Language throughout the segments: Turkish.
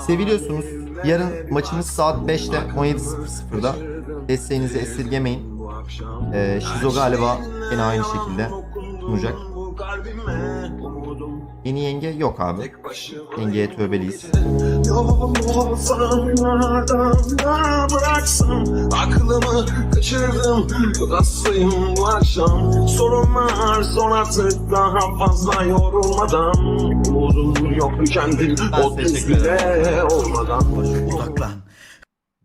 Seviliyorsunuz. Yarın maçımız saat 5'te 17.00'da. Desteğinizi esirgemeyin. Ee, Şizo galiba yine aynı şekilde sunacak. Yeni yenge yok abi. Yengeye tövbeliyiz. Aklımı kaçırdım Hastayım bu akşam Sorunlar son artık daha fazla yorulmadan Umudum yok tükendim O teşekkür düzlüğe olmadan Odaklan.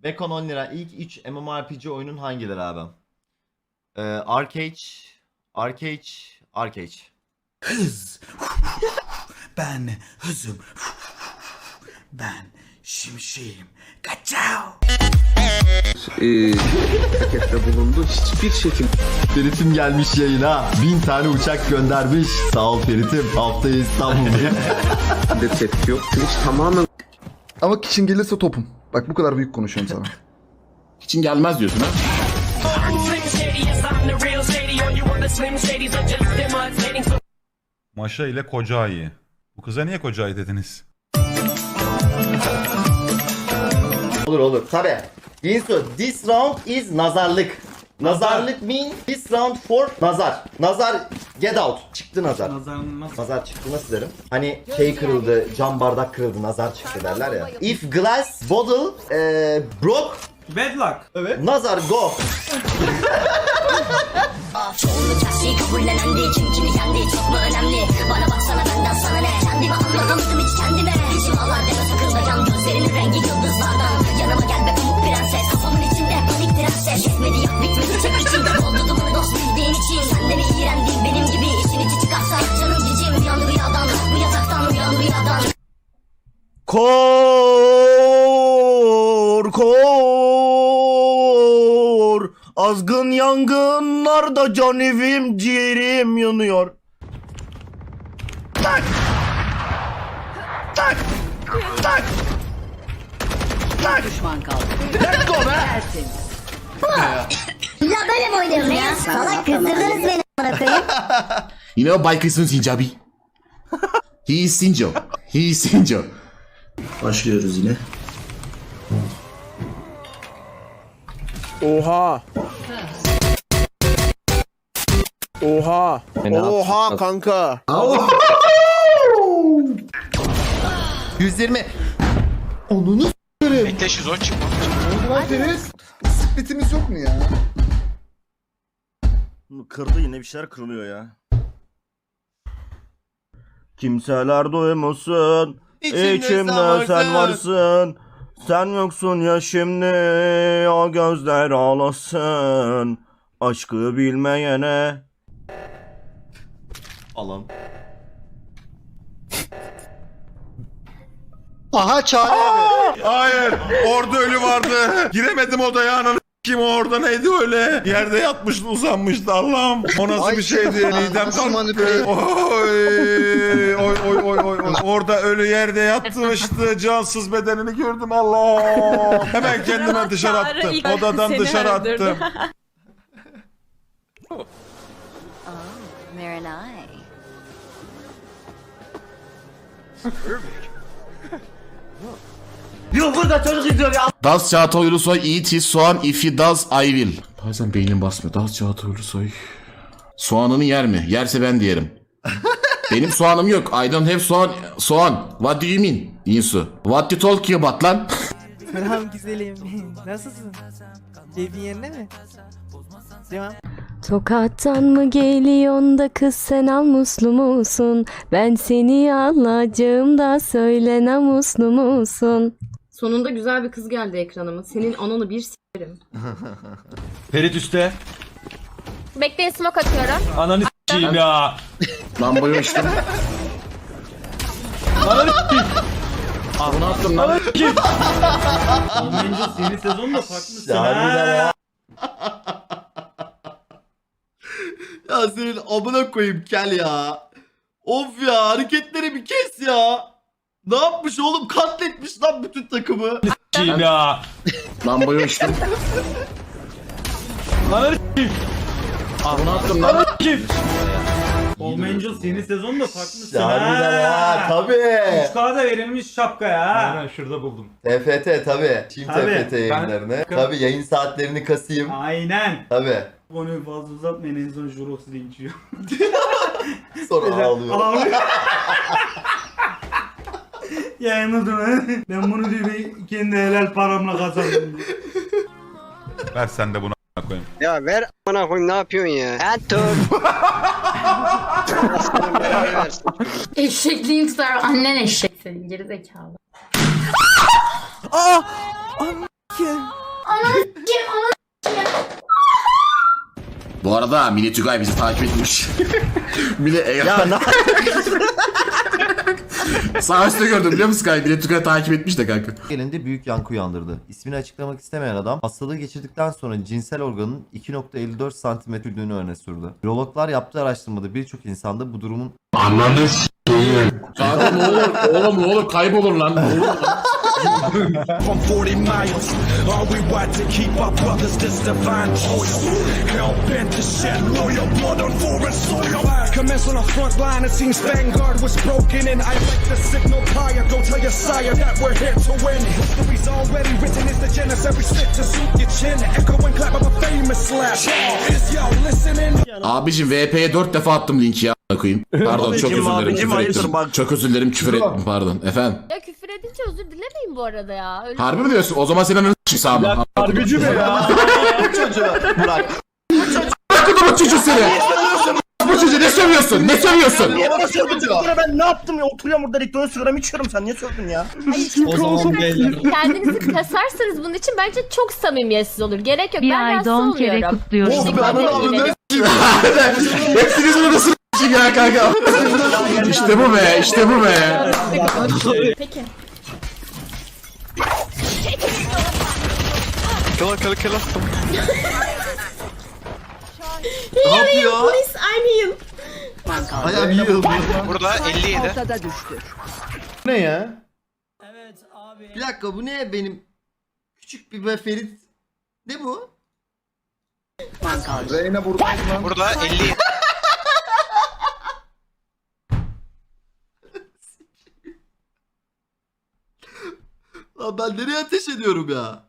Bekon 10 lira. İlk 3 MMORPG oyunun hangileri abi? Ee, Arcade, Arcade, Arcade. Hız. Ben hızım. Ben şimşeğim. Kaçao. pakette bulundu. Hiçbir şekilde Ferit'im gelmiş yayına. Bin tane uçak göndermiş. Sağ ol Ferit'im. Haftaya İstanbul'dayım. tepki yok. Twitch tamamen Ama kişin gelirse topum. Bak bu kadar büyük konuşuyorum sana. için gelmez diyorsun ha? Maşa ile koca ayı. Bu kıza niye koca ayı dediniz? olur olur. Tabi. Yinsu, this round is nazarlık. Nazarlık mean this round for nazar. Nazar get out. Çıktı nazar. Nazar çıktı nasıl derim? Hani şey kırıldı, cam bardak kırıldı, nazar çıktı derler ya. If glass bottle eh, broke Bad luck. Evet. Nazar go. Çoğunluk her şeyi kabullenen Kim kimi yendi çok mu önemli? Bana baksana benden sana ne? Kendimi anlatamadım hiç kendime. İçim ağlar deme takılacağım Gözlerinin rengi yıldızlardan Yanıma gel be pamuk prenses Kafamın içinde panik prenses. Yetmedi yak bitmedi çek içinde Doldu dumanı dost bildiğin için. Senden iğrendin benim gibi İçin içi çıkarsa canım cicim. Uyan rüyadan Bu yataktan uyan rüyadan. Kor kor Azgın yangınlarda can evim ciğerim yanıyor Tak Tak Tak Tak Düşman kaldı. Let's go be Ya böyle mi oynuyorum ya? Salak kızdırdınız beni amına koyayım. You know Baykıs'ın Sincabi? He is Sinjo. He is Sinjo. başlıyoruz yine. Oha Oha. Oha kanka. 120. Splitimiz yok mu ya? Kırdı yine bir şeyler kırılıyor ya. Kimseler duymasın İçimde, sen varsın. Sen yoksun ya şimdi. O gözler ağlasın. Aşkı bilmeyene Alın. Hayır. Orada ölü vardı. Giremedim odaya ananı kim orada neydi öyle? Yerde yatmıştı uzanmıştı Allah'ım. O nasıl bir şeydi? Midem kalktı. Oy oy oy oy oy. oy. Orada ölü yerde yatmıştı. Cansız bedenini gördüm Allah. Hemen kendime dışarı attım. Odadan dışarı attım. Very nice. Yok burada çocuk izliyor ya Das Çağatay Ulusoy eat his soğan if he does I will. Bazen beynim basmıyor. Das Çağatay Ulusoy. Soğanını yer mi? Yerse ben de yerim. Benim soğanım yok. I don't have soğan. Soğan. What do you mean? Insu. What you talking about lan? Selam güzelim. Nasılsın? Keyfin yerinde mi? Devam. Tokattan mı geliyorsun da kız sen almuslu musun? Ben seni alacağım da söyle namuslu musun? Sonunda güzel bir kız geldi ekranıma. Senin ananı bir s**erim. Ferit üstte Bekleyin smoke atıyorum. Ananı s**eyim ya Lambayı açtım. Bunu attım lan. Senin sezonun da farklı Harbiden ya. Ya senin amına koyayım kel ya. Of ya hareketleri bir kes ya. Ne yapmış oğlum? Katletmiş lan bütün takımı. s**eyim ya Lambayı açtım. Ananı s**eyim Bunu attım lan. Kim? Home Angels yeni sezonda farklısın Harbiden ha tabii. 3K'da verilmiş şapka ya. Aynen şurada buldum. TFT tabii. Çin Tabii, TFT ben- yayınlarını. Tabii yayın saatlerini kasayım. Aynen. Tabii. Konuyu fazla uzatmayın en son Jurox linçiyor. Sonra ağlıyor. Ağlıyor. Yayınladı mı? Ben bunu diyor ben kendi helal paramla kazandım diyor. Ver sen de bunu a**ına koyayım. Ya ver amına koyayım ne yapıyorsun ya? Enter. Aslanım belanı versin. Eşekliğin tutar. Annen eşek senin gerizekalı. Aa! Anne. Bu arada Mine Tugay bizi takip etmiş. Mine ya Sağ üstte gördüm biliyor musun kanka? Mine Tugay takip etmiş de kanka. Elinde büyük yankı uyandırdı. İsmini açıklamak istemeyen adam hastalığı geçirdikten sonra cinsel organın 2.54 santimetre büyüdüğünü öne sürdü. Biyologlar yaptığı araştırmada birçok insanda bu durumun Kanka ne olur oğlum ne olur kaybolur lan. Ne olur lan. From 40 miles, all we want to keep our brothers this divine choice. Hell bent to shed loyal blood on foreign soil. Commence on the front line, it seems Vanguard was broken, and I like the signal prior. Go tell your sire that we're here to win. History's already written, it's the Janissary spit to suit your chin. Echo and clap of a famous slap. Is y'all listening? Abicim VP'ye 4 defa attım linki ya. Koyayım. Pardon çok özür dilerim küfür ettim. Çok özür dilerim küfür ettim pardon. Efendim. Ya küfür edince özür dilemeyin bu arada ya. Öyle Harbi mi diyorsun? O zaman senin ananı s**eyim sağ Harbici mi ya? çocuğu bırak. Bırak çocuğu seni. Bu çocuğu ne sövüyorsun? Ne sövüyorsun? Ben ne yaptım ya? Oturuyorum burada elektronik sigaramı içiyorum. Sen niye sordun ya? o zaman Kendinizi kasarsanız bunun için bence çok samimiyetsiz olur. Gerek yok. ben rahatsız olmuyorum. kutluyorum. İşte ben kendi onu eline- Hepsiniz bunu ya kanka? işte bu be, işte bu be. Peki. Ne yapıyor? Polis aynı yıl. Ayağım yiyor. Burada 57. Ne ya? Evet abi. Bir dakika bu ne benim küçük bir be Ferit. Ne bu? Reyna buradayım lan. Burada 57. Lan ben nereye ateş ediyorum ya?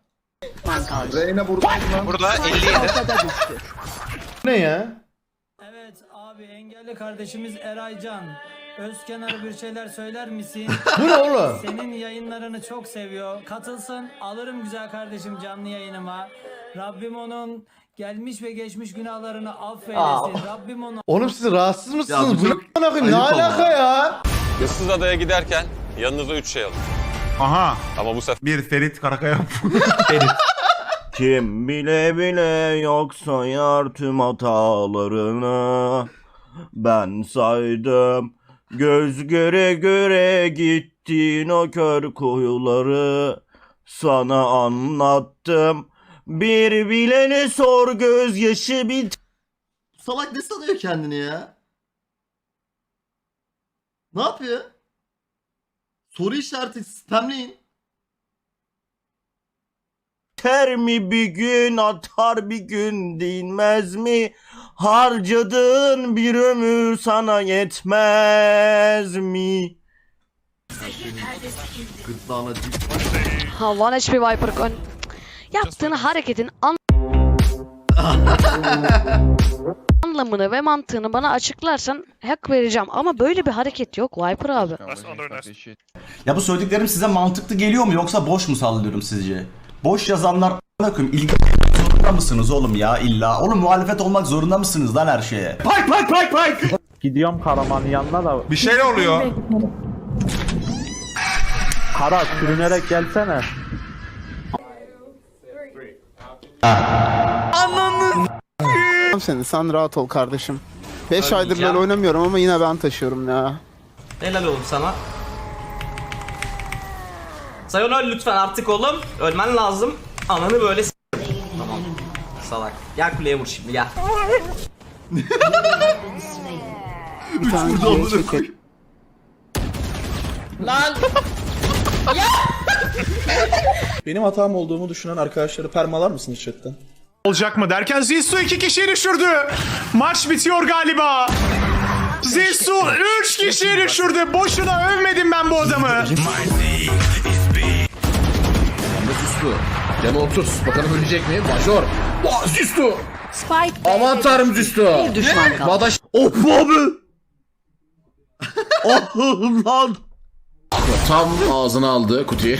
Reyna buradayım lan. Burada 57. Ne ya? Evet abi engelli kardeşimiz Eraycan. Özkenar bir şeyler söyler misin? Bu ne oğlum? Senin yayınlarını çok seviyor. Katılsın alırım güzel kardeşim canlı yayınıma. Rabbim onun gelmiş ve geçmiş günahlarını affeylesin. Rabbim onu Oğlum siz rahatsız mısınız? bu Bu çok ne? Ne alaka ya? Issız adaya giderken yanınıza 3 şey alın. Aha. Ama bu sefer Bir Ferit Karakaya. Kim bile bile yok sayar tüm hatalarını Ben saydım Göz göre göre gittin o kör kuyuları Sana anlattım Bir bilene sor gözyaşı bit Salak ne sanıyor kendini ya? Ne yapıyor? Soru işareti spamleyin. Ter mi bir gün atar bir gün dinmez mi? Harcadığın bir ömür sana yetmez mi? Gırtlağına dik. Ha One HP Viper kon. Yaptığın hareketin an anlamını ve mantığını bana açıklarsan hak vereceğim. Ama böyle bir hareket yok Viper abi. Ya bu söylediklerim size mantıklı geliyor mu yoksa boş mu sallıyorum sizce? Boş yazanlar a**ına koyayım ilgi zorunda mısınız oğlum ya illa? Oğlum muhalefet olmak zorunda mısınız lan her şeye? Payk payk payk payk! Gidiyorum Karaman'ın yanına da Bir şey oluyor. Kara sürünerek gelsene. Seni sen rahat ol kardeşim. 5 aydır ben oynamıyorum ama yine ben taşıyorum ya. Helal oğlum sana. Sayonara lütfen artık oğlum. Ölmen lazım. Ananı böyle s- Tamam. Salak. Gel kuleye vur şimdi gel. Bir tane geri çekil. Benim hatam olduğumu düşünen arkadaşları permalar mısınız chatten? Olacak mı derken Zizou iki kişiyi düşürdü. Maç bitiyor galiba. Zisu 3 kişiyi düşürdü. Boşuna övmedim ben bu adamı. Üstü. Canı 30. Bakalım ölecek mi? Major. Oh, Züstü. Spike Aman tanrım Züstü. Bir düşman kaldı. Vadaş. Of abi. oh lan. Tam ağzına aldı kutuyu.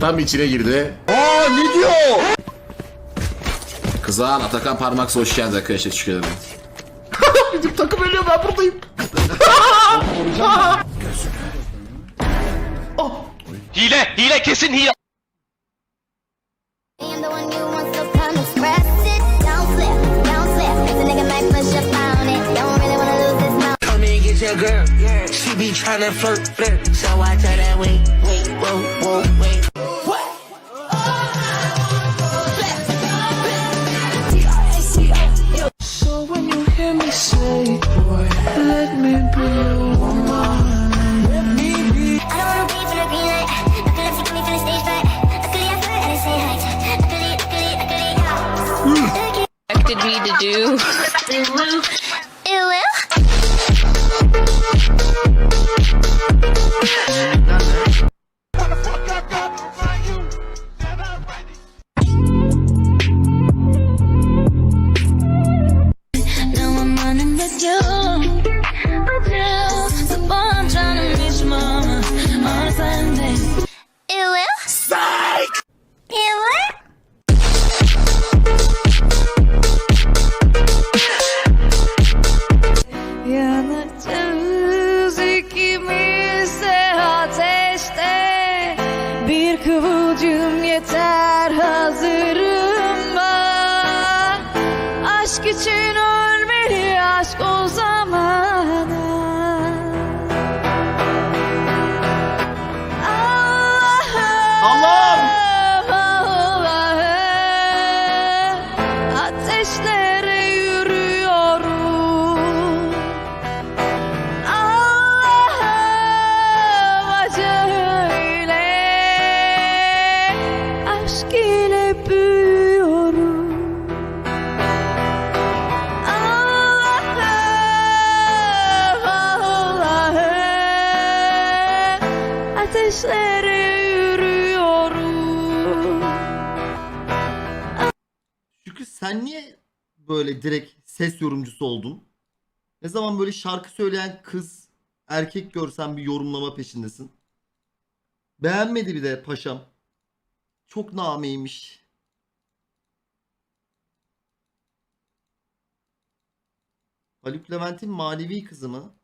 Tam içine girdi. Aa ne diyor? Kızağın Atakan Parmaksa hoş geldiniz arkadaşlar. Teşekkür ederim. Bizim takım ölüyor ben buradayım. Hile, hile kesin hile. am the one you want, so come express it. Don't slip, don't slip. The nigga might push up on it. Don't really wanna lose this mouth. Come and get your girl. She be tryna flirt, flirt. So I tell that wait, wait, whoa, whoa, wait. Kıvılcım yeter hazırım ben. Aşk için ölmeli aşk o zamana sen niye böyle direkt ses yorumcusu oldun? Ne zaman böyle şarkı söyleyen kız, erkek görsen bir yorumlama peşindesin. Beğenmedi bir de paşam. Çok nameymiş. Haluk Levent'in manevi kızı mı?